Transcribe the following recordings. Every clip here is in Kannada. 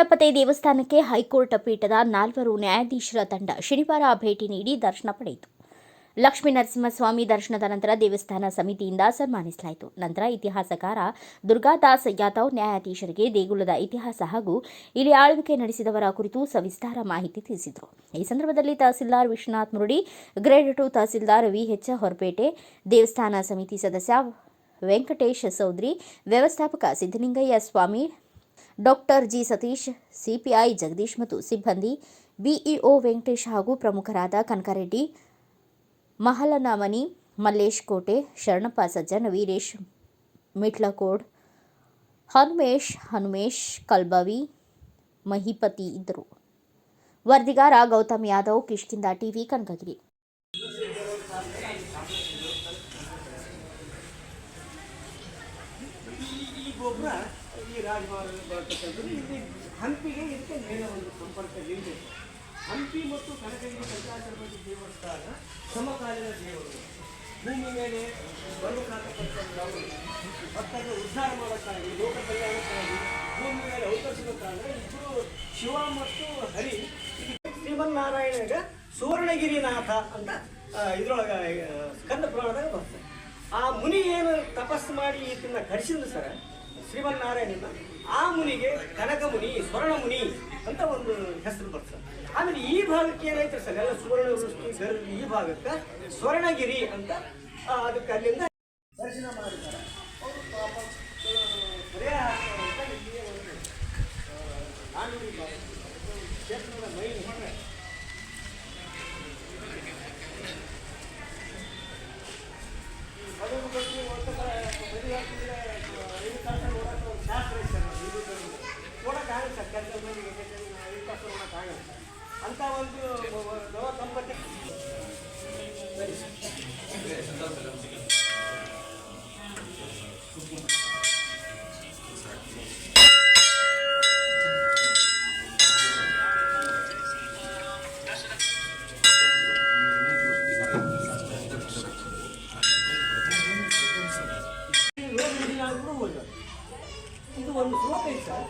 ತಿರುಪತಿ ದೇವಸ್ಥಾನಕ್ಕೆ ಹೈಕೋರ್ಟ್ ಪೀಠದ ನಾಲ್ವರು ನ್ಯಾಯಾಧೀಶರ ತಂಡ ಶನಿವಾರ ಭೇಟಿ ನೀಡಿ ದರ್ಶನ ಪಡೆಯಿತು. ಲಕ್ಷ್ಮೀ ನರಸಿಂಹಸ್ವಾಮಿ ದರ್ಶನದ ನಂತರ ದೇವಸ್ಥಾನ ಸಮಿತಿಯಿಂದ ಸನ್ಮಾನಿಸಲಾಯಿತು. ನಂತರ ಇತಿಹಾಸಕಾರ ದುರ್ಗಾದಾಸ್ ಯಾದವ್ ನ್ಯಾಯಾಧೀಶರಿಗೆ ದೇಗುಲದ ಇತಿಹಾಸ ಹಾಗೂ ಇಲ್ಲಿ ಆಳ್ವಿಕೆ ನಡೆಸಿದವರ ಕುರಿತು ಸವಿಸ್ತಾರ ಮಾಹಿತಿ ತಿಳಿಸಿದರು. ಈ ಸಂದರ್ಭದಲ್ಲಿ tahsildar Vishwanath Murudi, grade two tahsildar VH Horapete, ದೇವಸ್ಥಾನ ಸಮಿತಿ ಸದಸ್ಯ ವೆಂಕಟೇಶ್ ಸೌದ್ರಿ ವ್ಯವಸ್ಥಾಪಕ Siddalingayya Swamy doctor G Satish, CPI Jagadish ಮತ್ತು ಸಿಬ್ಬಂದಿ, ಬಿಇಒ ವೆಂಕಟೇಶ್ ಹಾಗೂ ಪ್ರಮುಖರಾದ ಕನಕರೆಡ್ಡಿ ಮಹಲನಾಮನಿ ಮಲ್ಲೇಶ್ ಕೋಟೆ, ಶರಣಪ್ಪ ಸಜ್ಜನ, ವೀರೇಶ್ ಮಿಟ್ಲಕೋಡ್, ಹನುಮೇಶ್ ಹನುಮೇಶ್ ಕಲ್ಬವಿ, ಮಹಿಪತಿ ಇದ್ದರು. ವರದಿಗಾರ ಗೌತಮ್ ಯಾದವ್ ಕಿಷ್ಕಿಂದ ಟಿವಿ, ಕನಕಗಿರಿ. ಗೊಬ್ಬರ ಈ ರಾಜಭವನ ಇಲ್ಲಿ ಹಂಪಿಗೆ ಇದಕ್ಕೆ ನೇರ ಒಂದು ಸಂಪರ್ಕ ಇದೆ. ಹಂಪಿ ಮತ್ತು ಕನಕಗಿರಿ ಶಂಕರಾಚಾರ್ಯ ದೇವಸ್ಥಾನ ಸಮಕಾಲೀನ ದೇವರು. ಭೂಮಿ ಮೇಲೆ ಬರಬೇಕಾದ ಉದ್ಧಾರ ಮಾಡೋಕ್ಕಾಗಿ, ಲೋಕ ಕಲ್ಯಾಣಕ್ಕಾಗಿ ಭೂಮಿ ಮೇಲೆ ಅವತರಿಸಬೇಕಾದ್ರೆ ಇಬ್ಬರು ಶಿವ ಮತ್ತು ಹರಿ. ಶ್ರೀಮನ್ನಾರಾಯಣಗ ಸುವರ್ಣಗಿರಿನಾಥ ಅಂತ ಇದ್ರೊಳಗ ಸ್ಕಂದ ಪುರಾಣದಾಗ ಬರ್ತದೆ. ಆ ಮುನಿ ಏನು ತಪಸ್ಸು ಮಾಡಿ ಇದನ್ನ ಕರೆಸಿದ್ರು ಸರ್ ಶ್ರೀಮನ್ನಾರಾಯಣನ ಆ ಮುನಿಗೆ ಕನಕ ಮುನಿ ಸ್ವರ್ಣ ಮುನಿ ಅಂತ ಒಂದು ಹೆಸರು ಬರ್ತದೆ. ಆಮೇಲೆ ಈ ಭಾಗಕ್ಕೆ ಏನಾಯ್ತು ಸರ್? ಎಲ್ಲ ಸುವರ್ಣ ವೃಷ್ಟಿ ಈ ಭಾಗಕ್ಕೆ ಸ್ವರ್ಣಗಿರಿ ಅಂತ ಅದಕ್ಕೆ ಅಲ್ಲಿಂದ ದರ್ಶನ ಮಾಡಿದ್ದಾರೆ. ಅವರು ಪಾಪ ಆ, ಪರಿಹಾರ ಅಂತ ಇಲ್ಲಿಯೇ ಒಂದು ಆ, ನಾಣ್ಣುಡಿ ಭಾಗ. ಇದು ಕ್ಷೇತ್ರದ ಮೈನ್ ಹೊರಗೆ ಮದುವೆ ಬಗ್ಗೆ ಒಂದು ಕ- ಮದುವೆ ಆಗ್ತಿದ್ರೆ ಐದು ತಾಸು ನೋಡೋಕೆ ಒಂದು ಶಾಸ್ತ್ರ ಐತೆ ಸರ್ ನಮ್ಮ ಹಿಂದೂ ಧರ್ಮದಲ್ಲಿ. ನೋಡೋಕ್ಕಾಗಲ್ಲ ಸರ್ ಕೆಲಸ ಅಂಥ ಒಂದು ಸರಿ ಸರ್ ಸರ್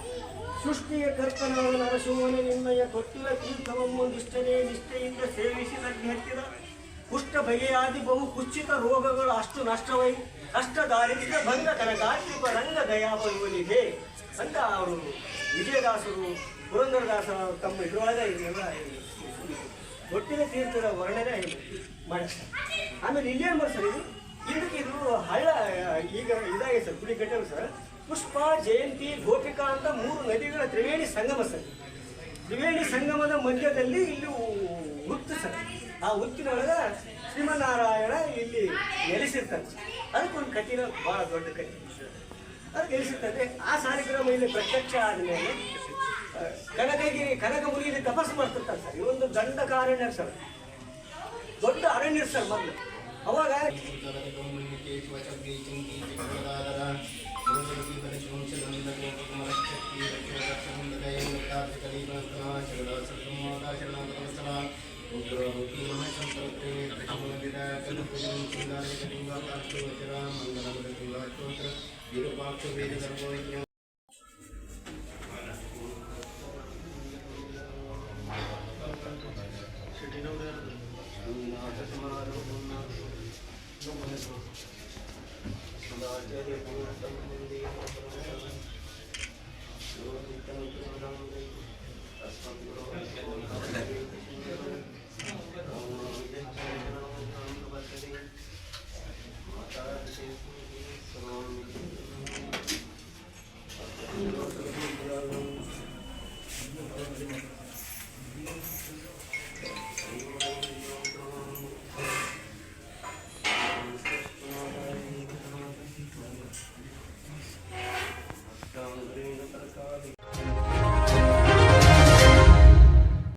ಸೃಷ್ಟಿಯ ಕರ್ತನಾದ ನರಸಿಂಹನ ನಿನ್ನಯ ತೊಟ್ಟಿಲ ತೀರ್ಥವನ್ನು ನಿಷ್ಠನೆ ನಿಷ್ಠೆಯಿಂದ ಸೇವಿಸಿದ ಹತ್ತಿದ ಕುಷ್ಠ ಬಗೆಯಾದಿ ಬಹು ಕುಚ್ಚಿತ ರೋಗಗಳು ಅಷ್ಟು ನಷ್ಟವೈ ಕಷ್ಟ ದಾರಿದ್ರ್ಯ ಭಂಗ ಕನಕಾತ್ಮಿಕ ರಂಗ ದಯಾ ಬರುವನಿಗೆ. ಅಂತ ಅವರು ವಿಜಯದಾಸರು ಪುರಂದರದಾಸ ತಮ್ಮ ಇದರೊಳಗೆ ಇದೆಲ್ಲ ಒಟ್ಟಿನ ತೀರ್ಥದ ವರ್ಣನೆ ಮಾಡ್ತಾರೆ ಆಮೇಲೆ ಇಲ್ಲೇನು ಮಾಡ್ತಾರೆ ಇದು? ಇದಕ್ಕೆ ಇದು ಹಳ್ಳ, ಈಗ ಇದಾಗಿದೆ ಸರ್, ಗುಡಿ ಸರ್. ಪುಷ್ಪ, ಜಯಂತಿ, ಗೋಪಿಕಾ ಅಂತ ಮೂರು ನದಿಗಳ ತ್ರಿವೇಣಿ ಸಂಗಮ ಸರ್. ತ್ರಿವೇಣಿ ಸಂಗಮದ ಮಧ್ಯದಲ್ಲಿ ಇಲ್ಲಿ ಹುತ್ತು ಸರ್. ಆ ಹುತ್ತಿನೊಳಗೆ ಶ್ರೀಮನ್ನಾರಾಯಣ ಇಲ್ಲಿ ನೆಲೆಸಿರ್ತಾರೆ. ಅದಕ್ಕೊಂದು ಕಠಿಣ ಭಾಳ ದೊಡ್ಡ ಕಠಿಣ ಅದು ನೆಲೆಸಿರ್ತದೆ. ಆ ಸಾಲಿಗ್ರಾಮ ಇಲ್ಲಿ ಪ್ರತ್ಯಕ್ಷ ಆದ ಮೇಲೆ ಕನಕಗಿರಿ ಕನಕ ಮುಗಿಲಿ ತಪಸ್ಸು ಮಾಡ್ತಿರ್ತಾರೆ ಸರ್. ಇವೊಂದು ದಂಡಕಾರಣ್ಯ ಸರ್. ದೊಡ್ಡ ಅರಣ್ಯ ಸರ್ ಮೊದಲು. ಅವಾಗ Thank you.